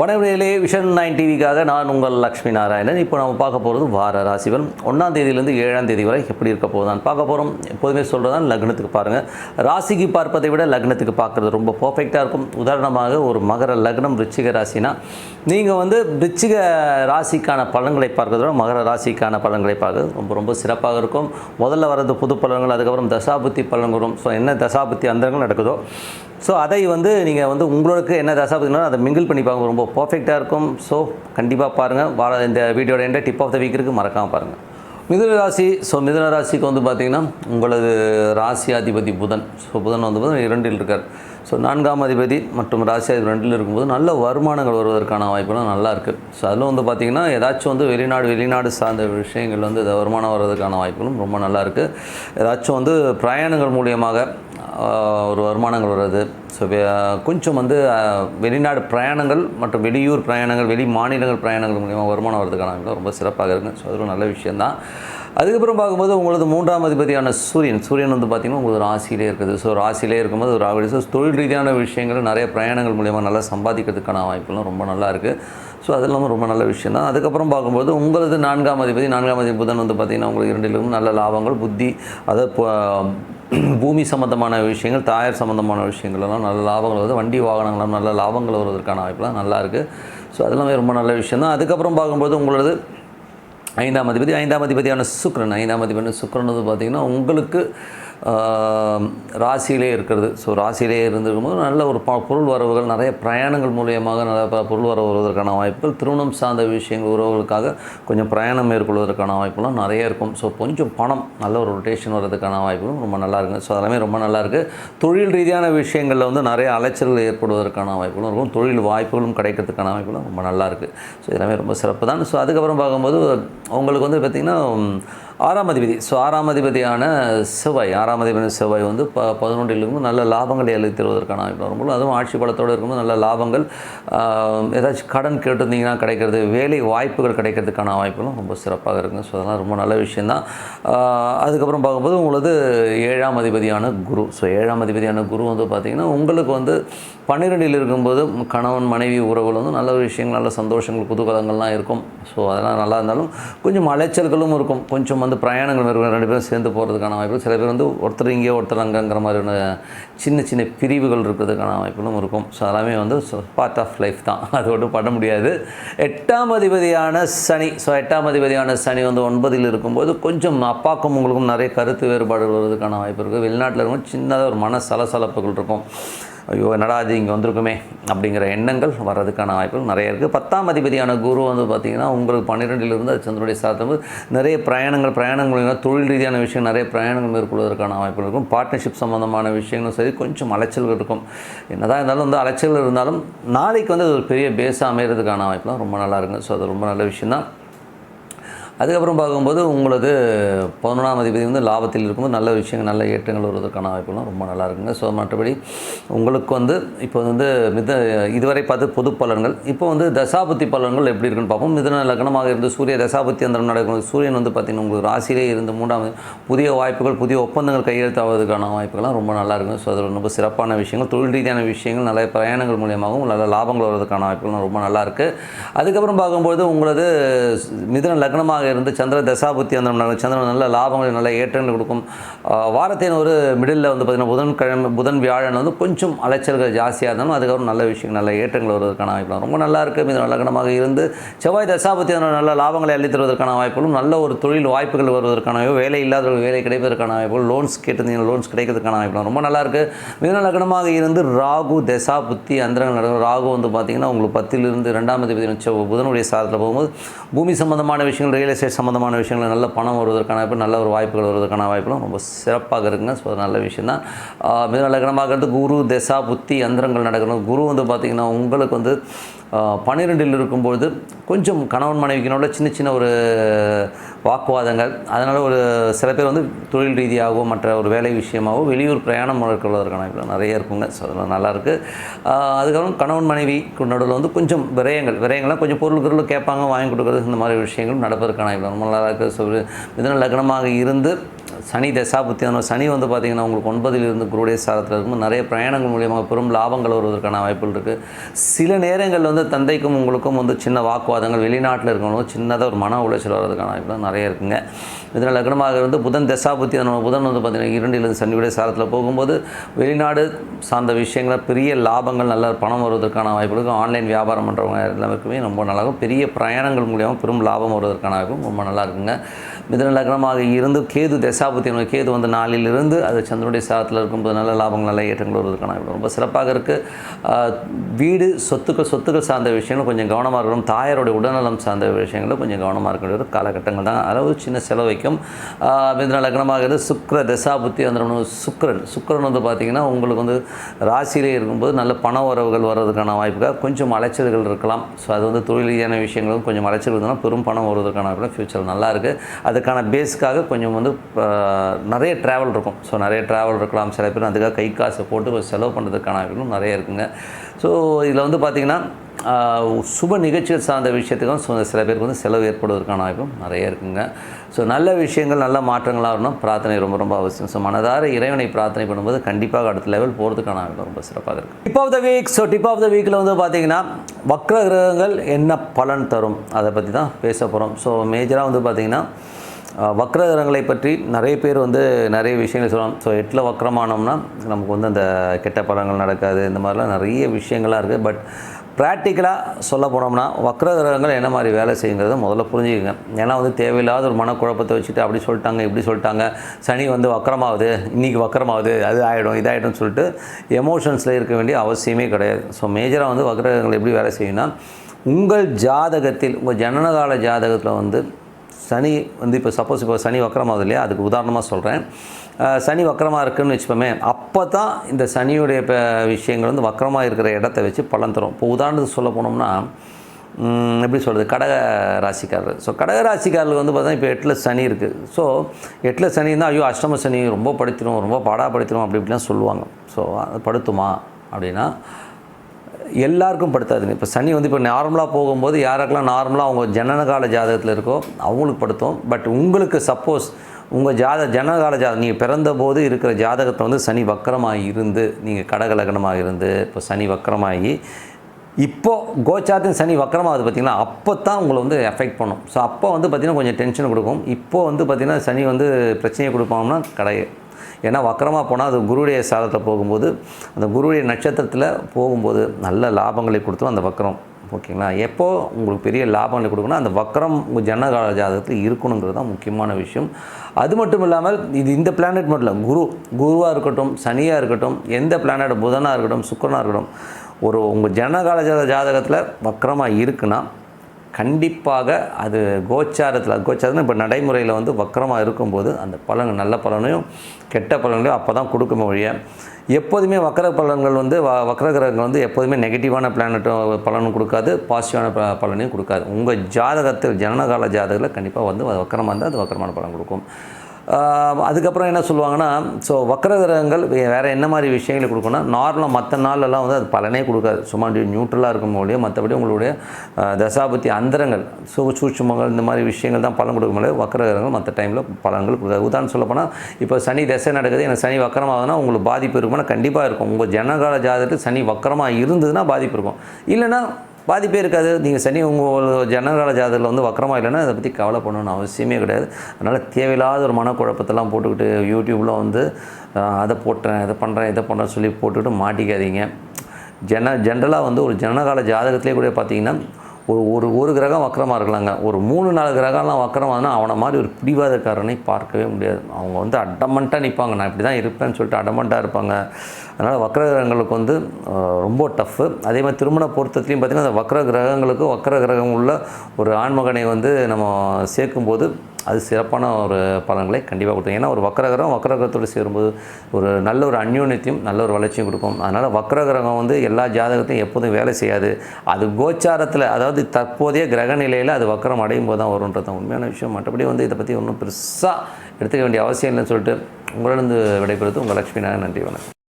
வடவிடையிலே vision nine டிவிக்காக நான் உங்கள் லக்ஷ்மி நாராயணன். இப்போ நம்ம பார்க்க போகிறது வார ராசிபலன் ஒன்றாம் தேதியிலேருந்து ஏழாம் தேதி வரை எப்படி இருக்க போதான் பார்க்க போகிறோம் எப்போதுமே சொல்கிறதான் லக்னத்துக்கு பாருங்கள் ராசிக்கு பார்ப்பதை விட லக்னத்துக்கு பார்க்குறது ரொம்ப பர்ஃபெக்டாக இருக்கும். உதாரணமாக ஒரு மகர லக்னம் ரிச்சிக ராசினா நீங்கள் வந்து ரிச்சிக ராசிக்கான பலன்களை பார்க்கறத விட மகர ராசிக்கான பலன்களை பார்க்கறது ரொம்ப ரொம்ப சிறப்பாக இருக்கும். முதல்ல வர்றது புது பலன்கள் அதுக்கப்புறம் தசாபுத்தி பலன்கள் வரும். ஸோ என்ன தசாபுத்தி அந்தரங்கள் நடக்குதோ ஸோ அதை வந்து நீங்கள் வந்து உங்களுக்கு என்ன தசாபதினாலும் அதை மிங்கிள் பண்ணி பார்க்க ரொம்ப பர்ஃபெக்டாக இருக்கும். ஸோ கண்டிப்பாக பாருங்கள் வார இந்த வீடியோட end tip of the week இருக்குது மறக்காமல் பாருங்கள் மிதுன ராசி. ஸோ மிதுன ராசிக்கு வந்து பார்த்திங்கன்னா உங்களது ராசி அதிபதி புதன். ஸோ புதன் வந்து பார்த்தீங்கன்னா இரண்டில் இருக்கார். ஸோ நான்காம் அதிபதி மற்றும் ராசி அதிபதி ரெண்டில் இருக்கும்போது நல்ல வருமானங்கள் வருவதற்கான வாய்ப்புலாம் நல்லா இருக்குது ஸோ அதில் வந்து பார்த்திங்கன்னா ஏதாச்சும் வந்து வெளிநாடு வெளிநாடு சார்ந்த விஷயங்கள் வந்து இந்த வருமானம் வர்றதுக்கான வாய்ப்புகளும் ரொம்ப நல்லா இருக்குது ஏதாச்சும் வந்து பிரயாணங்கள் மூலியமாக ஒரு வருமானங்கள் வருது ஸோ கொஞ்சம் வந்து வெளிநாடு பிரயாணங்கள் மற்றும் வெளியூர் பிரயாணங்கள் வெளி மாநிலங்கள் பிரயாணங்கள் மூலிமா வருமானம் வரதுக்கான ரொம்ப சிறப்பாக இருக்குது ஸோ அது ஒரு நல்ல விஷயந்தான் அதுக்கப்புறம் பார்க்கும்போது உங்களது மூன்றாம் அதிபதியான சூரியன். சூரியன் வந்து பார்த்திங்கன்னா உங்களுக்கு ராசியிலே இருக்குது. ஸோ ராசியிலே இருக்கும்போது ஒரு ராவடி ஸோ தொழில் ரீதியான விஷயங்கள் நிறைய பிரயாணங்கள் மூலிமா நல்லா சம்பாதிக்கிறதுக்கான வாய்ப்புலாம் ரொம்ப நல்லா இருக்குது ஸோ அது இல்லாமல் ரொம்ப நல்ல விஷயம் தான் அதுக்கப்புறம் பார்க்கும்போது உங்களது நான்காம் அதிபதி நான்காம் அதிபதி புதன் வந்து பார்த்திங்கன்னா உங்களுக்கு இரண்டிலும் நல்ல லாபங்கள் புத்தி அதாவது பூமி சம்மந்தமான விஷயங்கள் தாயார் சம்மந்தமான விஷயங்கள்லாம் நல்ல லாபங்கள் வருது. வண்டி வாகனங்கள்லாம் நல்ல லாபங்கள் வருவதற்கான வாய்ப்புலாம் நல்லா இருக்குது ஸோ அதெல்லாமே ரொம்ப நல்ல விஷயம் தான். அதுக்கப்புறம் பார்க்கும்போது உங்களது ஐந்தாம் அதிபதி ஐந்தாம் அதிபதியான சுக்ரன் ஐந்தாம் அதிபதியான சுக்ரன் வந்து பார்த்திங்கன்னா உங்களுக்கு ராசியிலே இருக்கிறது. ஸோ ராசியிலே இருந்திருக்கும்போது நல்ல ஒரு ப பொருள் வரவுகள் நிறைய பிரயாணங்கள் மூலியமாக நல்ல பொருள் வரவு வருவதற்கான வாய்ப்புகள் திருமணம் சார்ந்த விஷயங்கள் உறவுகளுக்காக கொஞ்சம் பிரயாணம் மேற்கொள்வதற்கான வாய்ப்புலாம் நிறைய இருக்கும். ஸோ கொஞ்சம் பணம் நல்ல ஒரு ரொட்டேஷன் வர்றதுக்கான வாய்ப்புகளும் ரொம்ப நல்லா இருக்குது ஸோ அதெல்லாமே ரொம்ப நல்லா இருக்குது தொழில் ரீதியான விஷயங்களில் வந்து நிறைய அலைச்சல்கள் ஏற்படுவதற்கான வாய்ப்புகளும் இருக்கும். தொழில் வாய்ப்புகளும் கிடைக்கிறதுக்கான வாய்ப்புகளும் ரொம்ப நல்லா இருக்குது ஸோ எல்லாமே ரொம்ப சிறப்பு தான். ஸோ அதுக்கப்புறம் பார்க்கும்போது உங்களுக்கு வந்து பார்த்திங்கன்னா ஆறாம் அதிபதி ஸோ ஆறாம் அதிபதியான செவ்வாய் ஆறாம் அதிபதி செவ்வாய் வந்து ப பதினொன்றில் இருக்கும் நல்ல லாபங்களை எழுதி தருவதற்கான வாய்ப்பு வரும்போது அதுவும் ஆட்சி பலத்தோடு இருக்கும்போது நல்ல லாபங்கள் ஏதாச்சும் கடன் கேட்டிருந்தீங்கன்னா கிடைக்கிறது வேலை வாய்ப்புகள் கிடைக்கிறதுக்கான வாய்ப்புகளும் ரொம்ப சிறப்பாக இருக்குங்க. ஸோ அதெல்லாம் ரொம்ப நல்ல விஷயந்தான். அதுக்கப்புறம் பார்க்கும்போது உங்களது ஏழாம் அதிபதியான குரு. ஸோ ஏழாம் அதிபதியான குரு வந்து பார்த்திங்கன்னா உங்களுக்கு வந்து பன்னிரெண்டில் இருக்கும்போது கணவன் மனைவி உறவுகள் வந்து நல்ல விஷயங்கள் நல்ல சந்தோஷங்கள் குதூகலங்கள்லாம் இருக்கும். ஸோ அதெல்லாம் நல்லா இருந்தாலும் கொஞ்சம் அலைச்சல்களும் இருக்கும். கொஞ்சம் வந்து பிரயாணங்கள் மேற்கொண்டு ரெண்டு பேரும் சேர்ந்து போகிறதுக்கான வாய்ப்பு சில பேர் வந்து ஒருத்தர் இங்கே ஒருத்தர் அங்கங்கிற மாதிரியான சின்ன சின்ன பிரிவுகள் இருக்கிறதுக்கான வாய்ப்புகளும் இருக்கும். ஸோ எல்லாமே வந்து பார்ட் ஆஃப் லைஃப் தான். அது ஒன்றும் பண்ண முடியாது. எட்டாம் அதிபதியான சனி. ஸோ எட்டாம் அதிபதியான சனி வந்து ஒன்பதில் இருக்கும்போது கொஞ்சம் அப்பாக்கும் உங்களுக்கும் நிறைய கருத்து வேறுபாடுகள் வருவதற்கான வாய்ப்பு இருக்குது வெளிநாட்டில் இருக்கும் சின்னதாக ஒரு மன சலசலப்புகள் இருக்கும். ஐயோ என்னடா அது இங்கே வந்திருக்குமே அப்படிங்கிற எண்ணங்கள் வர்றதுக்கான வாய்ப்புகள் நிறைய இருக்குது பத்தாம் அதிபதியான குரு வந்து பார்த்திங்கன்னா உங்களுக்கு பன்னிரெண்டிலிருந்து அது சந்திரனுடைய சாத்தம் நிறைய பிரயாணங்கள் பிரயாணங்கள் தொழில் ரீதியான விஷயம் நிறைய பிரயாணங்கள் மேற்கொள்வதற்கான வாய்ப்புகள் இருக்கும். பார்ட்னர்ஷிப் சம்மந்தமான விஷயங்களும் சரி கொஞ்சம் அலைச்சல்கள் இருக்கும். என்னதான் இருந்தாலும் வந்து அலைச்சல் இருந்தாலும் நாளைக்கு வந்து அது ஒரு பெரிய பேஸாக அமைகிறதுக்கான வாய்ப்புலாம் ரொம்ப நல்லா இருக்குங்க ஸோ அது ரொம்ப நல்ல விஷயம் தான் அதுக்கப்புறம் பார்க்கும்போது உங்களது பதினொன்றாம் அதிபதி வந்து லாபத்தில் இருக்கும்போது நல்ல விஷயங்கள் நல்ல ஏற்றங்கள் வருவதற்கான வாய்ப்புலாம் ரொம்ப நல்லா இருக்குங்க. ஸோ மற்றபடி உங்களுக்கு வந்து இப்போ வந்து மித இதுவரை பார்த்து பொது பலன்கள். இப்போ வந்து தசாபுத்தி பலன்கள் எப்படி இருக்குன்னு பார்ப்போம். மிதன லக்னமாக இருந்து சூரிய தசாபுத்தி அந்த நடக்கும் சூரியன் வந்து பார்த்திங்கன்னா உங்களுக்கு ராசியிலே இருந்து மூன்றாம் புதிய வாய்ப்புகள் புதிய ஒப்பந்தங்கள் கையெழுத்தாவதுக்கான வாய்ப்புகள்லாம் ரொம்ப நல்லா இருக்கும் ஸோ அதில் ரொம்ப சிறப்பான விஷயங்கள் தொழில் ரீதியான விஷயங்கள் நல்ல பிரயாணங்கள் மூலியமாகவும் நல்ல லாபங்கள் வருவதற்கான வாய்ப்புகள்லாம் ரொம்ப நல்லா இருக்குது அதுக்கப்புறம் பார்க்கும்போது உங்களது மிதன லக்னமாக இருந்து சந்திர தசாபுத்தி அந்த நடக்கும். சந்திரன் நல்ல லாபங்கள் நல்ல ஏற்றங்கள் கொடுக்கும். வாரத்தின் ஒரு மிடில் வந்து பார்த்திங்கன்னா புதன்கிழமை புதன் வியாழன் வந்து கொஞ்சம் அலைச்சல்கள் ஜாஸ்தியாக இருந்தாலும் அதுக்கப்புறம் நல்ல விஷயங்கள் நல்ல ஏற்றங்கள் வருவதற்கான வாய்ப்புலாம் ரொம்ப நல்லா இருக்குது நல்ல கணமாக இருந்து செவ்வாய் தசாபுத்தி அந்த நல்ல லாபங்களை அள்ளித் தருவதற்கான வாய்ப்புகளும் நல்ல ஒரு தொழில் வாய்ப்புகள் வருவதற்கான வேலை இல்லாதவர்கள் வேலை கிடைப்பதற்கான வாய்ப்புகள் லோன்ஸ் கேட்டிருந்தீங்க லோன்ஸ் கிடைக்கிறதுக்கான வாய்ப்புகள். ரொம்ப நல்லா இருக்குது மிதன லக்னமாக இருந்து ராகு தசாபுத்தி அந்தரங்கள் நடக்கும். ராகு வந்து பார்த்திங்கன்னா உங்களுக்கு பத்திலிருந்து ரெண்டாம் தேதி புதனுடைய சாதத்தில் போகும்போது பூமி சம்பந்தமான விஷயங்கள் ரியல் எஸ்டேட் சம்மந்தமான விஷயங்கள் நல்ல பணம் வருவதற்கான வாய்ப்பு நல்ல ஒரு வாய்ப்புகள் வருவதற்கான வாய்ப்புலாம் ரொம்ப சிறப்பாக இருக்குங்க. ஸோ நல்ல விஷயம் தான் மிதன லக்னமாக குரு தசா புத்தி அந்தரங்கள் நடக்கணும் குரு வந்து பார்த்திங்கன்னா உங்களுக்கு வந்து பன்னிரெண்டில் இருக்கும்பொழுது கொஞ்சம் கணவன் மனைவிக்கினோட சின்ன சின்ன ஒரு வாக்குவாதங்கள் அதனால் ஒரு சில பேர் வந்து தொழில் ரீதியாகவோ மற்ற ஒரு வேலை விஷயமாகவோ வெளியூர் பிரயாணம் மேற்கொள்வதற்கான நிறைய இருக்குங்க. ஸோ அதெல்லாம் நல்லாயிருக்கு. அதுக்கப்புறம் கணவன் மனைவி நடுவில் வந்து கொஞ்சம் விரயங்கள் விரயங்கள்லாம் கொஞ்சம் பொருள் பொருள் கேட்பாங்க வாங்கி கொடுக்குறது இந்த மாதிரி விஷயங்களும் நடப்பதற்கான இவ்வளோ ரொம்ப நல்லா இருக்குது ஸோ மிதன லக்னமாக இருந்து சனி தசாபுத்தியானோ சனி வந்து பார்த்திங்கன்னா உங்களுக்கு ஒன்பதிலிருந்து குருடைய சாரத்தில் இருக்கும். நிறைய பிரயாணங்கள் மூலியமாக பெரும் லாபங்கள் வருவதற்கான வாய்ப்புகள் இருக்குது சில நேரங்களில் வந்து தந்தைக்கும் உங்களுக்கும் வந்து சின்ன வாக்குவாதங்கள் வெளிநாட்டில் இருக்கணும் சின்னதாக ஒரு மன உளைச்சல் வர்றதுக்கான வாய்ப்புகள் நிறைய இருக்குங்க. இதனால் லக்னமாக இருந்து புதன் தசாபுத்தி புதன் வந்து பார்த்திங்கன்னா இரண்டிலிருந்து சனியுடைய சாரத்தில் போகும்போது வெளிநாடு சார்ந்த விஷயங்களை பெரிய லாபங்கள் நல்ல பணம் வருவதற்கான வாய்ப்பு இருக்கும் ஆன்லைன் வியாபாரம் பண்ணுறவங்க எல்லாருக்குமே ரொம்ப நல்லா இருக்கும் பெரிய பிரயாணங்கள் மூலியமாக பெரும் லாபம் வருவதற்கான வாய்ப்பும் ரொம்ப நல்லா இருக்குங்க. மிதன லக்னமாக இருந்து கேது தசாபுத்தி கேது வந்து நாளிலிருந்து அது சந்திரனுடைய சாதத்தில் இருக்கும்போது நல்ல லாபங்கள் நல்ல ஏற்றங்கள் வருவதற்கான ரொம்ப சிறப்பாக இருக்குது வீடு சொத்துக்கள் சொத்துக்கள் சார்ந்த விஷயங்கள் கொஞ்சம் கவனமாக இருக்கணும். தாயாருடைய உடல்நலம் சார்ந்த விஷயங்களும் கொஞ்சம் கவனமாக இருக்க வேண்டிய ஒரு காலகட்டங்கள் தான். அளவு சின்ன செலவைக்கும் மிதன லக்னமாக இருந்து சுக்கர தசாபுத்தி வந்துடணும். சுக்கிரன் சுக்கரன் வந்து பார்த்திங்கன்னா உங்களுக்கு வந்து ராசியிலே இருக்கும்போது நல்ல பண உறவுகள் வர்றதுக்கான வாய்ப்புக்காக கொஞ்சம் அலைச்சல்கள் இருக்கலாம். ஸோ அது வந்து தொழில் ரீதியான விஷயங்களும் கொஞ்சம் அலைச்சல் இருந்தாலும் பெரும் பணம் வருவதற்கான ஃப்யூச்சர் நல்லாயிருக்கு அதுக்கான பேஸுக்காக கொஞ்சம் வந்து நிறைய ட்ராவல் இருக்கும். ஸோ நிறைய ட்ராவல் இருக்கலாம். சில பேர் அதுக்காக கை காசை போட்டு கொஞ்சம் செலவு பண்ணுறதுக்கான வாய்ப்புகளும் நிறைய இருக்குங்க. ஸோ இதில் வந்து பார்த்திங்கன்னா சுப நிகழ்ச்சிகள் சார்ந்த விஷயத்துக்கும் ஸோ சில பேருக்கு வந்து செலவு ஏற்படுவதற்கான வாய்ப்பும் நிறைய இருக்குங்க. ஸோ நல்ல விஷயங்கள் நல்ல மாற்றங்களாக வரணும். பிரார்த்தனை ரொம்ப ரொம்ப அவசியம். ஸோ மனதார இறைவனை பிரார்த்தனை பண்ணும்போது கண்டிப்பாக அடுத்த லெவல் போகிறதுக்கான வாய்ப்பு ரொம்ப சிறப்பாக இருக்குது tip of the week so tip of the வீக்கில் வந்து பார்த்தீங்கன்னா வக்ர கிரகங்கள் என்ன பலன் தரும்? அதை பற்றி தான் பேச போகிறோம் ஸோ மேஜராக வந்து பார்த்திங்கன்னா அஹ், பற்றி நிறைய பேர் வந்து நிறைய விஷயங்கள் சொல்லலாம். ஸோ எட்டில் வக்ரமானோம்னா நமக்கு வந்து அந்த கெட்ட படங்கள் நடக்காது இந்த மாதிரிலாம் நிறைய விஷயங்கள்லாம் இருக்குது பட் ப்ராக்டிக்கலாக சொல்ல போனோம்னா வக்ர கிரகங்கள் என்ன மாதிரி வேலை செய்யுங்கிறத முதல்ல புரிஞ்சுக்கங்க. ஏன்னா வந்து தேவையில்லாத ஒரு மனக்குழப்பத்தை வச்சுட்டு அப்படி சொல்லிட்டாங்க இப்படி சொல்லிட்டாங்க. சனி வந்து வக்கரமாகுது இன்றைக்கி வக்கரமாகுது அது ஆகிடும் இதாகிடும்னு சொல்லிட்டு எமோஷன்ஸில் இருக்க வேண்டிய அவசியமே கிடையாது. ஸோ மேஜராக வந்து வக்ரகிரகங்கள் எப்படி வேலை செய்யும்னா உங்கள் ஜாதகத்தில் உங்கள் ஜனனகால ஜாதகத்தில் வந்து சனி வந்து இப்போ சப்போஸ் இப்போ சனி வக்கரமாகுது இல்லையா? அதுக்கு உதாரணமாக சொல்கிறேன் சனி வக்கரமாக இருக்குன்னு வச்சுப்போமே அப்போ தான் இந்த சனியுடைய இப்போ விஷயங்கள் வந்து வக்கரமாக இருக்கிற இடத்த வச்சு பலன் தரும். இப்போ உதாரணத்துக்கு சொல்ல போனோம்னா எப்படி சொல்கிறது கடக ராசிக்காரர். ஸோ கடக ராசிக்காரர்கள் வந்து பார்த்தா இப்போ எட்டில் சனி இருக்குது ஸோ எட்டில் சனி இருந்தால் ஐயோ அஷ்டம சனி ரொம்ப படுத்திடும் ரொம்ப பாடாப்படுத்திடும் அப்படி இப்படிலாம் சொல்லுவாங்க. ஸோ அது படுத்துமா அப்படின்னா எல்லாருக்கும் படுத்தாதுங்க. இப்போ சனி வந்து இப்போ நார்மலாக போகும்போது யாருக்கெல்லாம் நார்மலாக அவங்க ஜனனகால ஜாதகத்தில் இருக்கோ அவங்களுக்கு படுத்தும். பட் உங்களுக்கு சப்போஸ் உங்கள் ஜாத ஜனகால ஜாதகம் நீங்கள் பிறந்தபோது இருக்கிற ஜாதகத்தை வந்து சனி வக்கரமாக இருந்து நீங்கள் கடகலகனமாக இருந்து இப்போ சனி வக்கரமாகி இப்போது கோச்சாரத்தின் சனி வக்கரமாகுது பார்த்தீங்கன்னா அப்போ தான் உங்களை வந்து எஃபெக்ட் பண்ணும். ஸோ அப்போ வந்து பார்த்திங்கன்னா கொஞ்சம் டென்ஷன் கொடுக்கும். இப்போது வந்து பார்த்திங்கன்னா சனி வந்து பிரச்சனையை கொடுப்பாங்கன்னா கடை ஏன்னா வக்கரமாக போனால் அது குருடைய சாதத்தில் போகும்போது அந்த குருடைய நட்சத்திரத்தில் போகும்போது நல்ல லாபங்களை கொடுத்துரும் அந்த வக்கரம். ஓகேங்களா? எப்போ உங்களுக்கு பெரிய லாபங்களை கொடுக்கணும் அந்த வக்கரம் உங்கள் ஜனகால ஜாதகத்தில் இருக்கணுங்கிறது தான் முக்கியமான விஷயம். அது மட்டும் இல்லாமல் இது இந்த பிளானட் மட்டும் இல்லை குரு குருவாக இருக்கட்டும் சனியாக இருக்கட்டும் எந்த பிளானட் புதனாக இருக்கட்டும் சுக்கரனாக இருக்கட்டும் ஒரு உங்கள் ஜனகால ஜாத ஜாதகத்தில் வக்கரமாக இருக்குன்னா கண்டிப்பாக அது கோச்சாரத்தில் கோச்சாரத்தில் இப்போ நடைமுறையில் வந்து வக்கரமாக இருக்கும்போது அந்த பலன் நல்ல பலனையும் கெட்ட பலன்களையும் அப்போ தான் கொடுக்கும் ஒழிய எப்போதுமே வக்கர பலன்கள் வந்து வ வக்கர கிரகங்கள் வந்து எப்போதுமே நெகட்டிவான பிளானட்டும் பலனும் கொடுக்காது பாசிட்டிவான பலனையும் கொடுக்காது. உங்கள் ஜாதகத்தில் ஜனனகால ஜாதகத்தில் கண்டிப்பாக வந்து அது வக்கரமாக இருந்தால் அது வக்கரமான பலன் கொடுக்கும். அதுக்கப்புறம் என்ன சொல்லுவாங்கன்னா ஸோ வக்கர வேறு என்ன மாதிரி விஷயங்களை கொடுக்குன்னா நார்மலாக மற்ற நாளெல்லாம் வந்து அது பலனே கொடுக்காது. சும்மா நியூட்ரலாக இருக்கும் ஒழிய மற்றபடி உங்களுடைய தசாபத்தி அந்தரங்கள் சு சூட்சுமங்கள் இந்த மாதிரி விஷயங்கள் தான் பலன் கொடுக்க முடியாது வக்கரகிரகங்கள் மற்ற டைமில் பலன்கள் கொடுக்காது. உதாரணம் சொல்லப்போனால் இப்போ சனி தசை நடக்குது எனக்கு சனி வக்கரமாகுதுன்னா உங்களுக்கு பாதிப்பு இருக்கும்னா கண்டிப்பாக இருக்கும். உங்கள் ஜனகால ஜாதகத்தில் சனி வக்கரமாக இருந்ததுன்னா பாதிப்பு இருக்கும். இல்லைன்னா பாதிப்பே இருக்காது. நீங்கள் சனி உங்கள் ஜனகால ஜாதகத்தில் வந்து வக்கரமாக இல்லைன்னா அதை பற்றி கவலை பண்ணணும்னு அவசியமே கிடையாது. அதனால் தேவையில்லாத ஒரு மனக்குழப்பத்தெல்லாம் போட்டுக்கிட்டு யூடியூப்பில் வந்து அதை போட்டேன் இதை பண்ணுறேன் இதை பண்ணுறேன்னு சொல்லி போட்டுக்கிட்டு மாட்டிக்காதீங்க. ஜன ஜென்ரலாக வந்து ஒரு ஜனகால ஜாதகத்திலே கூட பார்த்தீங்கன்னா ஒரு ஒரு ஒரு கிரகம் வக்கரமாக இருக்கலாங்க. ஒரு மூணு நாலு கிரகம்லாம் வக்கரமாகனா அவனை மாதிரி ஒரு பிடிவாதக்காரனை பார்க்கவே முடியாது. அவங்க வந்து அடமண்ட்டாக நிற்பாங்க நான் இப்படி தான் இருப்பேன்னு சொல்லிட்டு அடமண்ட்டாக இருப்பாங்க. அதனால் வக்கர கிரகங்களுக்கு வந்து ரொம்ப டஃப்பு அதே மாதிரி திருமண பொருத்தத்துலையும் பார்த்திங்கன்னா அந்த வக்கர கிரகங்களுக்கு வக்கர கிரகம் உள்ள ஒரு ஆண்மகனை வந்து நம்ம சேர்க்கும்போது அது சிறப்பான ஒரு பலன்களை கண்டிப்பாக கொடுக்கும். ஏன்னா ஒரு வக்கரகிரகம் வக்கரகிரகத்தோடு சேரும்போது ஒரு நல்ல ஒரு அந்யோன்யத்தையும் நல்ல ஒரு வளர்ச்சியும் கொடுக்கும். அதனால் வக்கரகிரகம் வந்து எல்லா ஜாதகத்தையும் எப்போதும் வேலை செய்யாது. அது கோச்சாரத்தில் அதாவது தற்போதைய கிரக நிலையில் அது வக்கரம் அடையும் போது தான் வரும்ன்றது தான் உண்மையான விஷயம். மற்றபடி வந்து இதை பற்றி ஒன்றும் பெருசாக எடுத்துக்க வேண்டிய அவசியம் இல்லைன்னு சொல்லிட்டு உங்களிடம் விடைபெறுவது உங்கள் லட்சுமி நாராயணன் நன்றி வணக்கம்.